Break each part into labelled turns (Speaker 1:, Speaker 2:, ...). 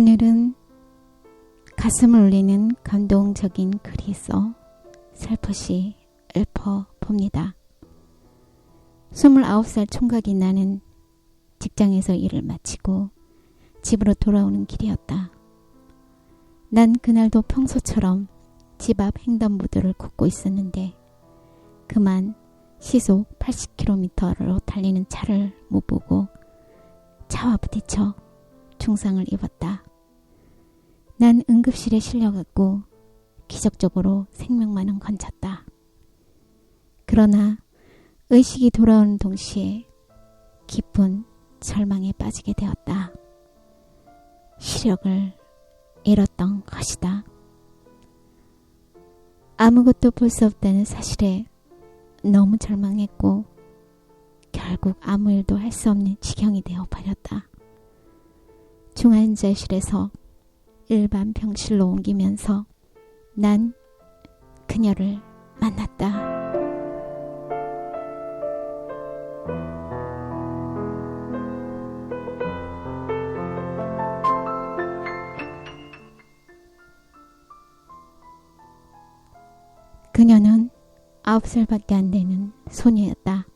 Speaker 1: 오늘은 가슴을 울리는 감동적인 글이 있어 살포시 읊어봅니다. 29살 총각이 나는 직장에서 일을 마치고 집으로 돌아오는 길이었다. 난 그날도 평소처럼 집 앞 횡단보도를 걷고 있었는데 그만 시속 80km로 달리는 차를 못 보고 차와 부딪혀 중상을 입었다. 난 응급실에 실려갔고 기적적으로 생명만은 건졌다. 그러나 의식이 돌아오는 동시에 깊은 절망에 빠지게 되었다. 시력을 잃었던 것이다. 아무것도 볼 수 없다는 사실에 너무 절망했고 결국 아무 일도 할 수 없는 지경이 되어 버렸다. 중환자실에서 일반 병실로 옮기면서 난 그녀를 만났다. 그녀는 아홉 살밖에 안 되는 소녀였다.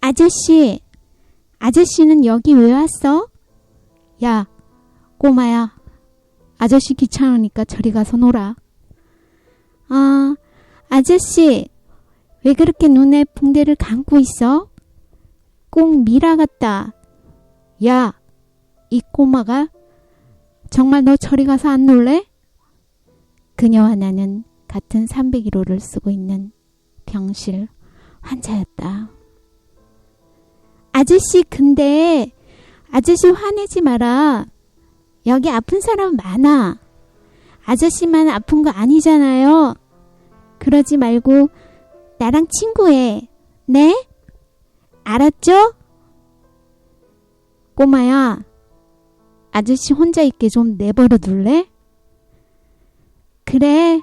Speaker 1: 아저씨, 아저씨는 여기 왜 왔어? 야, 꼬마야. 아저씨 귀찮으니까 저리 가서 놀아. 아, 아저씨, 왜 그렇게 눈에 붕대를 감고 있어? 꼭 미라 같다. 야, 이 꼬마가 정말 너 저리 가서 안 놀래? 그녀와 나는 같은 301호를 쓰고 있는 병실 환자였다. 아저씨, 근데 아저씨 화내지 마라. 여기 아픈 사람 많아. 아저씨만 아픈 거 아니잖아요. 그러지 말고 나랑 친구해. 네? 알았죠? 꼬마야, 아저씨 혼자 있게 좀 내버려 둘래? 그래,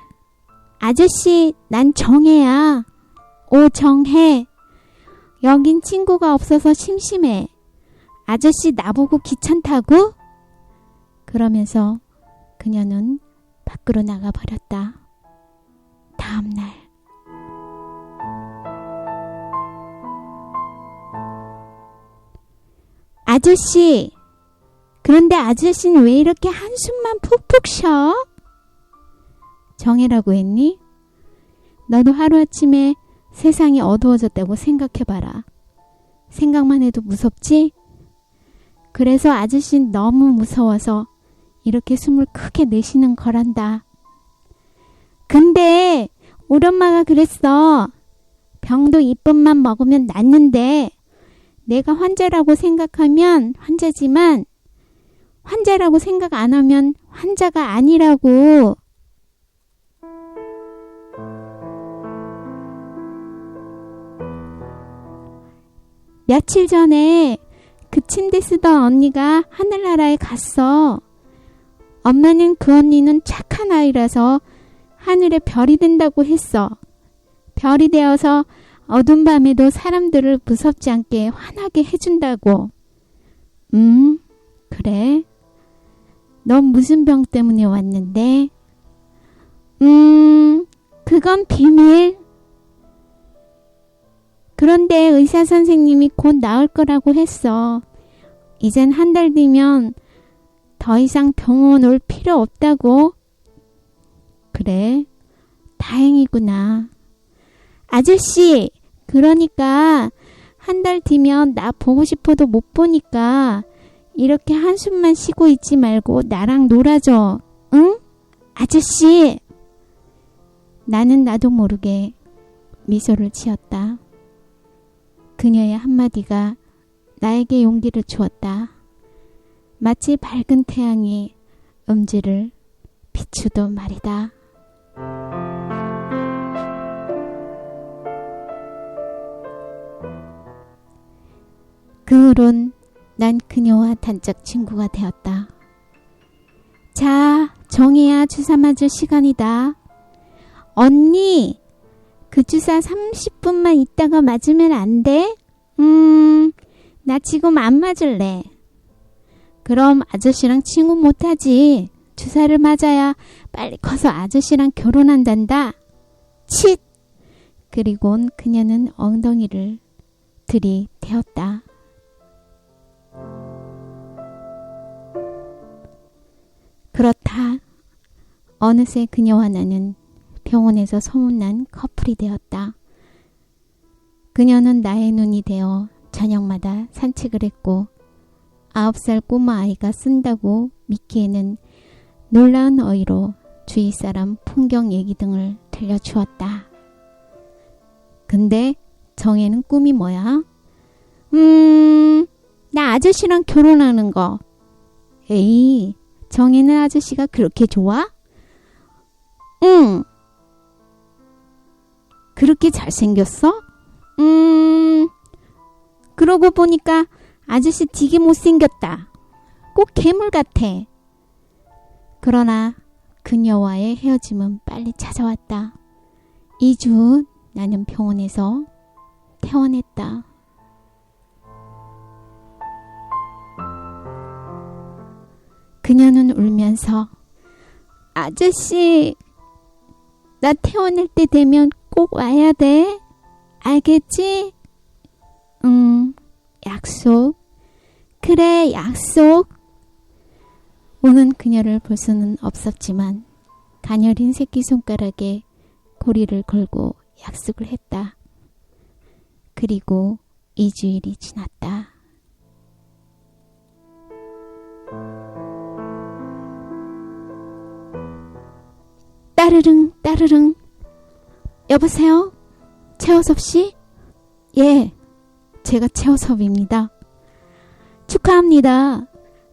Speaker 1: 아저씨, 난 정혜야. 오 정혜. 여긴 친구가 없어서 심심해. 아저씨 나보고 귀찮다고? 그러면서 그녀는 밖으로 나가 버렸다. 다음날. 아저씨, 그런데 아저씨는 왜 이렇게 한숨만 푹푹 쉬어? 정해라고 했니? 너도 하루아침에 세상이 어두워졌다고 생각해봐라. 생각만 해도 무섭지? 그래서 아저씨는 너무 무서워서 이렇게 숨을 크게 내쉬는 거란다. 근데 우리 엄마가 그랬어. 병도 이쁨만 먹으면 낫는데 내가 환자라고 생각하면 환자지만 환자라고 생각 안 하면 환자가 아니라고. 며칠 전에 그 침대 쓰던 언니가 하늘나라에 갔어. 엄마는 그 언니는 착한 아이라서 하늘에 별이 된다고 했어. 별이 되어서 어둠 밤에도 사람들을 무섭지 않게 환하게 해준다고. 음, 그래. 넌 무슨 병 때문에 왔는데? 음, 그건 비밀. 그런데 의사 선생님이 곧 나을 거라고 했어. 이젠 한 달 뒤면 더 이상 병원 올 필요 없다고. 그래. 다행이구나. 아저씨, 그러니까 한 달 뒤면 나 보고 싶어도 못 보니까 이렇게 한숨만 쉬고 있지 말고 나랑 놀아줘. 응? 아저씨! 나는 나도 모르게 미소를 지었다. 그녀의 한마디가 나에게 용기를 주었다. 마치 밝은 태양이 음지를 비추도 말이다. 그 후론 난 그녀와 단짝 친구가 되었다. 자, 정혜야 주사 맞을 시간이다. 언니, 그 주사 30분만 있다가 맞으면 안 돼? 음, 나 지금 안 맞을래. 그럼 아저씨랑 친구 못하지. 주사를 맞아야 빨리 커서 아저씨랑 결혼한단다. 칫! 그리곤 그녀는 엉덩이를 들이대었다. 그렇다. 어느새 그녀와 나는 병원에서 소문난 커플이 되었다. 그녀는 나의 눈이 되어 저녁마다 산책을 했고 아홉 살 꼬마 아이가 쓴다고 믿기에는 놀라운 어이로 주위 사람 풍경 얘기 등을 들려주었다. 근데 정혜는 꿈이 뭐야? 음, 나 아저씨랑 결혼하는 거. 에이, 정혜는 아저씨가 그렇게 좋아? 응. 그렇게 잘생겼어? 음, 그러고 보니까 아저씨 되게 못생겼다. 꼭 괴물 같아. 그러나 그녀와의 헤어짐은 빨리 찾아왔다. 2주 후 나는 병원에서 퇴원했다. 그녀는 울면서 아저씨 나 퇴원할 때 되면 꼭 와야 돼. 알겠지? 응, 약속. 그래, 약속. 우는 그녀를 볼 수는 없었지만 가녀린 새끼손가락에 고리를 걸고 약속을 했다. 그리고 2주일이 지났다. 따르릉 따르릉 여보세요? 최호섭 씨? 예, 제가 최호섭입니다. 축하합니다.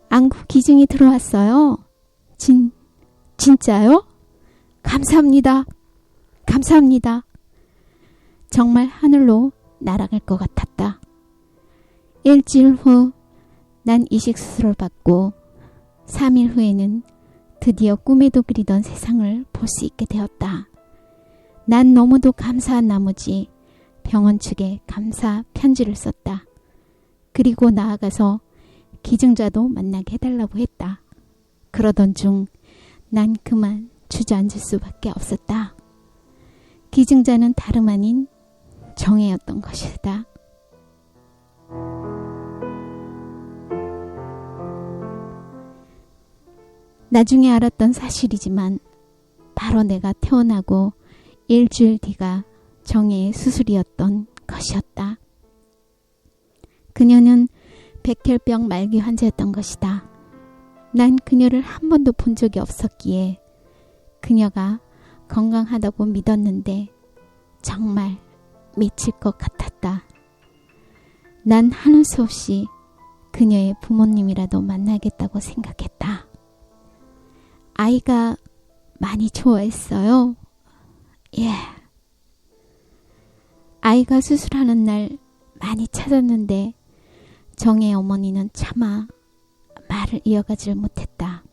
Speaker 1: 안구 기증이 들어왔어요. 진, 진짜요? 감사합니다. 감사합니다. 정말 하늘로 날아갈 것 같았다. 일주일 후 난 이식 수술을 받고 3일 후에는 드디어 꿈에도 그리던 세상을 볼 수 있게 되었다. 난 너무도 감사한 나머지 병원 측에 감사 편지를 썼다. 그리고 나아가서 기증자도 만나게 해달라고 했다. 그러던 중 난 그만 주저앉을 수밖에 없었다. 기증자는 다름 아닌 정혜였던 것이다. 나중에 알았던 사실이지만 바로 내가 태어나고 일주일 뒤가 정혜의 수술이었던 것이었다. 그녀는 백혈병 말기 환자였던 것이다. 난 그녀를 한 번도 본 적이 없었기에 그녀가 건강하다고 믿었는데 정말 미칠 것 같았다. 난 하는 수 없이 그녀의 부모님이라도 만나겠다고 생각했다. 아이가 많이 좋아했어요. 예. 아이가 수술하는 날 많이 찾았는데 정의 어머니는 차마 말을 이어가질 못했다.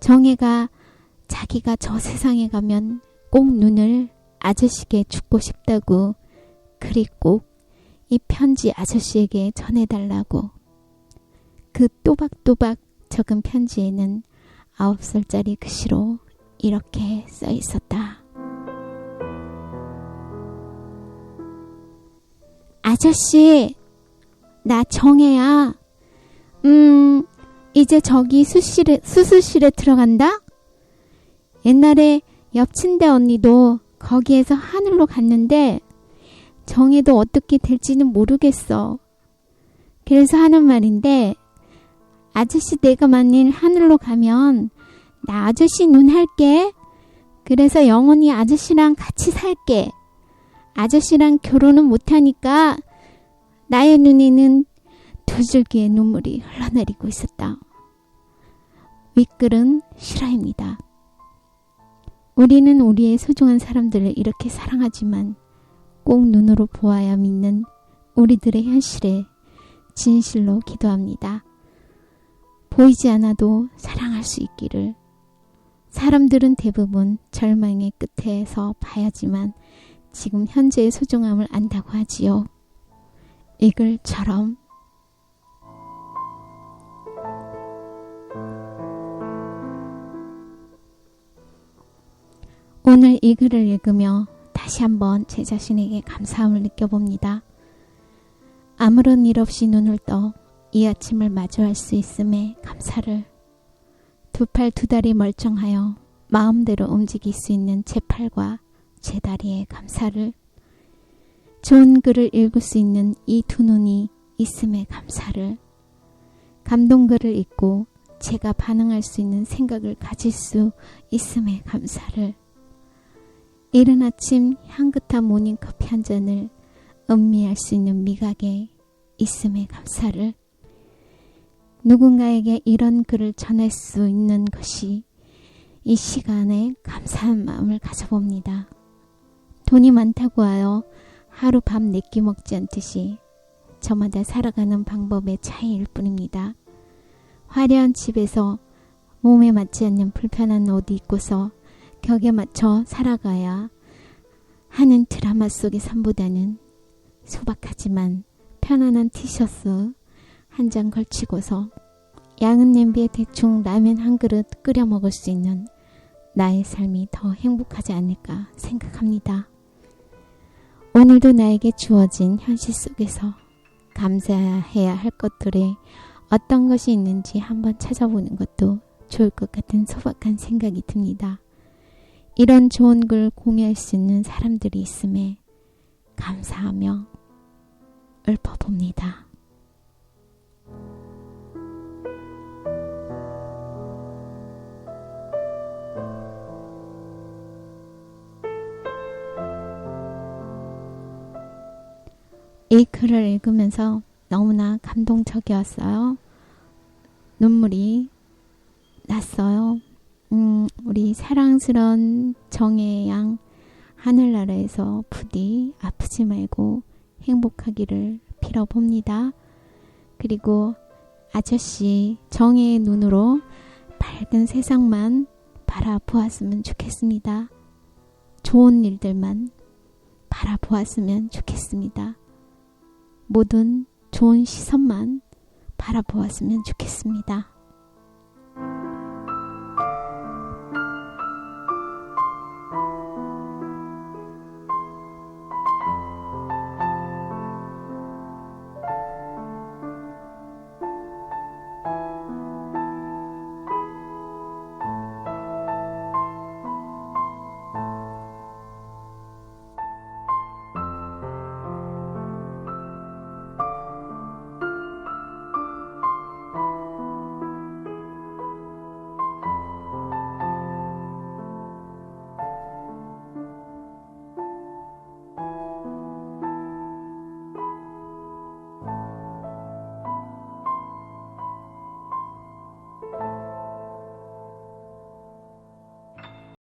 Speaker 1: 정혜가 자기가 저 세상에 가면 꼭 눈을 아저씨에게 죽고 싶다고 그리 꼭 이 편지 아저씨에게 전해달라고 그 또박또박 적은 편지에는 아홉 살짜리 글씨로 이렇게 써 있었다. 아저씨, 나 정혜야. 음, 이제 저기 수실에, 수술실에 들어간다? 옛날에 옆 침대 언니도 거기에서 하늘로 갔는데 정혜도 어떻게 될지는 모르겠어. 그래서 하는 말인데 아저씨 내가 만일 하늘로 가면 나 아저씨 눈 할게. 그래서 영원히 아저씨랑 같이 살게. 아저씨랑 결혼은 못하니까 나의 눈에는 두 줄기의 눈물이 흘러내리고 있었다. 윗글은 실화입니다. 우리는 우리의 소중한 사람들을 이렇게 사랑하지만 꼭 눈으로 보아야 믿는 우리들의 현실에 진실로 기도합니다. 보이지 않아도 사랑할 수 있기를. 사람들은 대부분 절망의 끝에서 봐야지만 지금 현재의 소중함을 안다고 하지요. 이글처럼. 오늘 이 글을 읽으며 다시 한번 제 자신에게 감사함을 느껴봅니다. 아무런 일 없이 눈을 떠 이 아침을 마주할 수 있음에 감사를. 두 팔두 두 다리 멀쩡하여 마음대로 움직일 수 있는 제 팔과 제 다리에 감사를. 좋은 글을 읽을 수 있는 이 두 눈이 있음에 감사를. 감동글을 읽고 제가 반응할 수 있는 생각을 가질 수 있음에 감사를. 이른 아침 향긋한 모닝커피 한 잔을 음미할 수 있는 미각에 있음에 감사를. 누군가에게 이런 글을 전할 수 있는 것이 이 시간에 감사한 마음을 가져봅니다. 돈이 많다고 하여 하루 밤 내끼 먹지 않듯이 저마다 살아가는 방법의 차이일 뿐입니다. 화려한 집에서 몸에 맞지 않는 불편한 옷 입고서 격에 맞춰 살아가야 하는 드라마 속의 삶보다는 소박하지만 편안한 티셔츠 한 장 걸치고서 양은 냄비에 대충 라면 한 그릇 끓여 먹을 수 있는 나의 삶이 더 행복하지 않을까 생각합니다. 오늘도 나에게 주어진 현실 속에서 감사해야 할 것들에 어떤 것이 있는지 한번 찾아보는 것도 좋을 것 같은 소박한 생각이 듭니다. 이런 좋은 글 공유할 수 있는 사람들이 있음에 감사하며 읊어봅니다. 이 글을 읽으면서 너무나 감동적이었어요. 눈물이 났어요. 음, 우리 사랑스런 정의 양 하늘나라에서 부디 아프지 말고 행복하기를 빌어봅니다. 그리고 아저씨 정의의 눈으로 밝은 세상만 바라보았으면 좋겠습니다. 좋은 일들만 바라보았으면 좋겠습니다. 모든 좋은 시선만 바라보았으면 좋겠습니다.